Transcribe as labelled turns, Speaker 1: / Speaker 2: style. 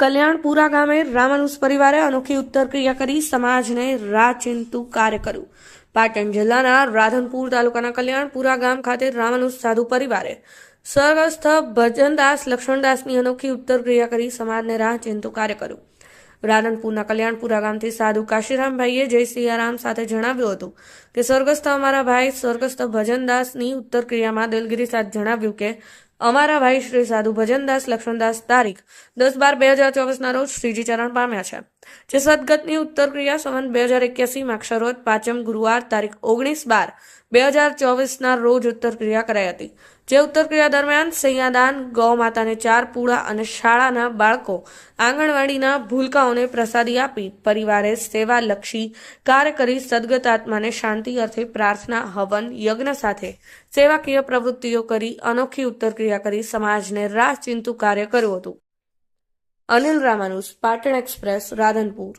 Speaker 1: કલ્યાણપુરા ગામે રામાનુસ પરિવારે અનોખી ઉત્તર ક્રિયા કરી સમાજને રાચિંતુ કાર્ય કર્યું. પાટણ જિલ્લાના રાધનપુર તાલુકાના કલ્યાણપુરા ગામ ખાતે રામાનુસ સાધુ પરિવારે સ્વર્ગસ્થ ભજનદાસ લક્ષ્મણદાસની અનોખી ઉત્તર ક્રિયા કરી સમાજને રાહચિંતુ કાર્ય કર્યું. રાધનપુરના કલ્યાણપુરા ગામથી સાધુ કાશીરામભાઈએ જય સિયારામ સાથે જણાવ્યું હતું કે, સ્વર્ગસ્થ અમારા ભાઈ, સ્વર્ગસ્થ ભજનદાસની ઉત્તર ક્રિયામાં દિલગીરી સાથે જણાવ્યું કે અમારા ભાઈ શ્રી સાધુ ભજનદાસ લક્ષ્મણદાસ તારીખ દસ બાર બે હજાર ચોવીસના રોજ શ્રીજી ચરણ પામ્યા છે. જે સદગતની ઉત્તર ક્રિયા સંવંત બે હજાર એક્યાસીમાં ક્ષરોજ પાંચમ ગુરુવાર તારીખ ઓગણીસ બાર બે હજાર ચોવીસના રોજ ઉત્તર ક્રિયા કરાઈ હતી. જે ઉત્તર ક્રિયા દરમિયાન સૈયાદાન ગૌ માતાને ચાર પૂળા અને શાળાના બાળકો આંગણવાડીના ભૂલકાઓને પ્રસાદી આપી પરિવારે સેવાલક્ષી કાર્ય કરી સદગત આત્માને શાંતિ અર્થે પ્રાર્થના, હવન, યજ્ઞ સાથે સેવાકીય પ્રવૃત્તિઓ કરી અનોખી ઉત્તર ક્રિયા કરી સમાજને રાહ ચિંતુ કાર્ય કર્યું હતું. અનિલ રામાનુસ પાટણ એક્સપ્રેસ રાધનપુર.